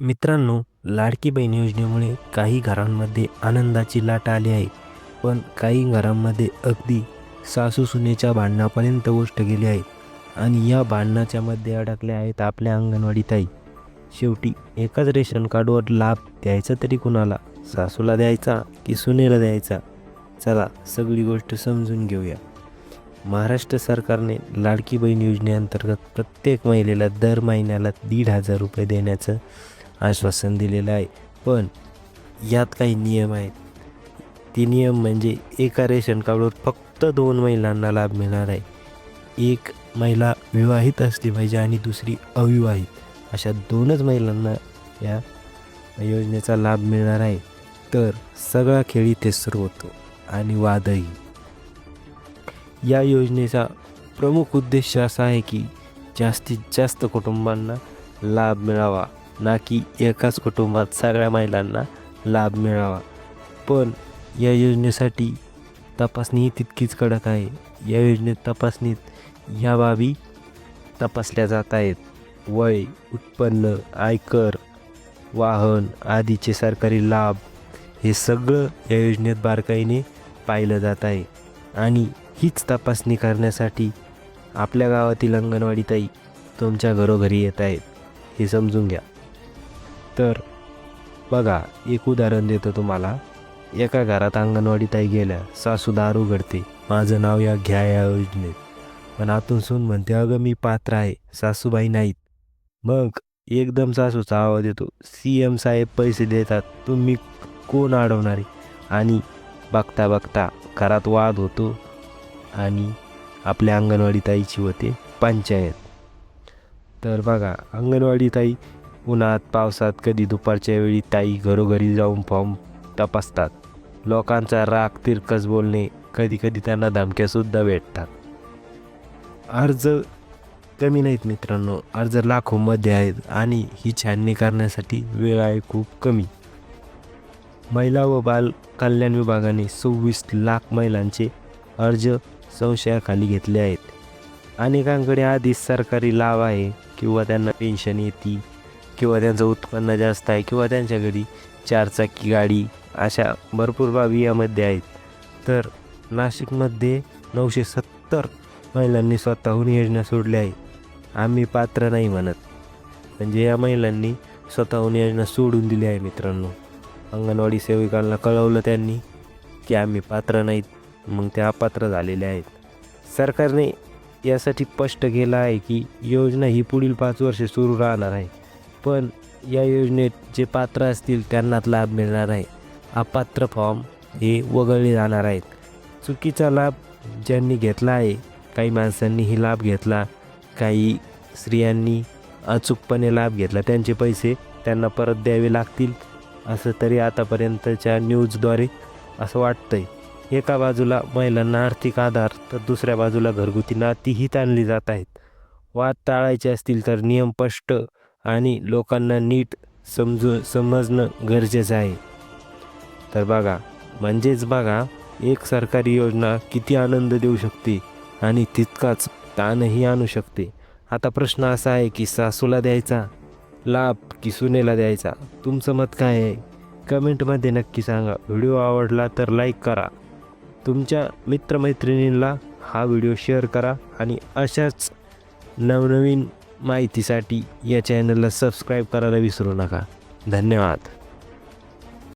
मित्रांनो लाडकी बहीण योजनेमुळे काही घरांमध्ये आनंदाची लाट आली आहे. पण काही घरांमध्ये अगदी सासू सुनेच्या भांडणापर्यंत गोष्ट गेली आहे. आणि या भांडणाच्या मध्ये अडकल्या आहेत आपल्या अंगणवाडी ताई. शेवटी एकाच रेशन कार्डवर लाभ द्यायचा तरी कुणाला? सासूला द्यायचा की सुनेला द्यायचा? चला सगळी गोष्ट समजून घेऊया. महाराष्ट्र सरकारने लाडकी बहीण योजनेअंतर्गत प्रत्येक महिलेला दर महिन्याला दीड हजार रुपये देण्याचं आश्वासन दिलेलं आहे. पण यात काही नियम आहेत. ते नियम म्हणजे एका रेशन कार्डवर फक्त दोन महिलांना लाभ मिळणार आहे. एक महिला विवाहित असली पाहिजे आणि दुसरी अविवाहित. अशा दोनच महिलांना या योजनेचा लाभ मिळणार आहे. तर सगळा खेळ इथे सुरू होतो आणि वादही. या योजनेचा प्रमुख उद्देश असा आहे की जास्तीत जास्त कुटुंबांना लाभ मिळावा. ना की एकाच कुटुंबात सगळ्या महिलांना लाभ मिळावा. पण या योजनेसाठी तपासणी ही तितकीच कडक आहे. या योजनेत तपासणीत ह्या बाबी तपासल्या जात आहेत. वय उत्पन्न आयकर वाहन आदीचे सरकारी लाभ हे सगळं या योजनेत बारकाईने पाहिलं जात आहे. आणि हीच तपासणी करण्यासाठी आपल्या गावातील अंगणवाडीताई तुमच्या घरोघरी येत आहेत. हे समजून घ्या. तर बघा एक उदाहरण देतो तुम्हाला. एका घरात अंगणवाडी ताई गेल्या सासू दारू उघडते माझं नाव या घ्या या योजनेत. पण आतून सून म्हणते अगं मी पात्र आहे सासूबाई नाहीत. मग एकदम सासूचा आवाज येतो सी एम साहेब पैसे देतात तुम्ही कोण अडवणारे आणि बघता बघता घरात वाद होतो आणि आपल्या अंगणवाडी ताईची होते पंचायत. तर बघा अंगणवाडी ताई उन्हात पावसात कधी दुपारच्या वेळी ताई घरोघरी जाऊन फॉर्म तपासतात. लोकांचा राग तिरकस बोलणे कधी कधी त्यांना धमक्यासुद्धा भेटतात. अर्ज कमी नाहीत मित्रांनो. अर्ज लाखोमध्ये आहेत आणि ही छाननी करण्यासाठी वेळ आहे खूप कमी. महिला व बाल कल्याण विभागाने सव्वीस लाख महिलांचे अर्ज संशयाखाली घेतले आहेत. अनेकांकडे आधीच सरकारी लाभ आहे किंवा त्यांना पेन्शन येते किंवा त्यांचं उत्पन्न जास्त आहे किंवा त्यांच्या घरी चारचाकी गाडी अशा भरपूर बाबी यामध्ये आहेत. तर नाशिकमध्ये नऊशे सत्तर महिलांनी स्वतःहून योजना सोडल्या आहे आम्ही पात्र नाही म्हणत. म्हणजे या महिलांनी स्वतःहून योजना सोडून दिली आहे मित्रांनो. अंगणवाडी सेविकांना कळवलं त्यांनी की आम्ही पात्र नाहीत मग ते अपात्र झालेले आहेत. सरकारने यासाठी स्पष्ट केलं आहे की योजना ही पुढील पाच वर्षे सुरू राहणार आहे. पण या योजनेत जे पात्र असतील त्यांनाच लाभ मिळणार आहे. अपात्र फॉर्म हे वगळले जाणार आहेत. चुकीचा लाभ ज्यांनी घेतला आहे काही माणसांनी ही लाभ घेतला काही स्त्रियांनी अचूकपणे लाभ घेतला त्यांचे पैसे त्यांना परत द्यावे लागतील असं तरी आतापर्यंतच्या न्यूजद्वारे असं वाटतंय. एका बाजूला महिलांना आर्थिक आधार तर दुसऱ्या बाजूला घरगुती नातीही ताणली जात आहेत. वाद टाळायचे असतील तर नियम स्पष्ट आणि लोकांना नीट समजू समजणं गरजेचं आहे. तर बघा म्हणजेच बघा एक सरकारी योजना किती आनंद देऊ शकते आणि तितकाच ताणही आणू शकते. आता प्रश्न असा आहे की सासूला द्यायचा लाभ की सुनेला द्यायचा तुमचं मत काय आहे? कमेंटमध्ये नक्की सांगा. व्हिडिओ आवडला तर लाईक करा. तुमच्या मित्रमैत्रिणींना हा व्हिडिओ शेअर करा आणि अशाच नवनवीन माहितीसाठी या चॅनलला सबस्क्राईब करायला विसरू नका. धन्यवाद.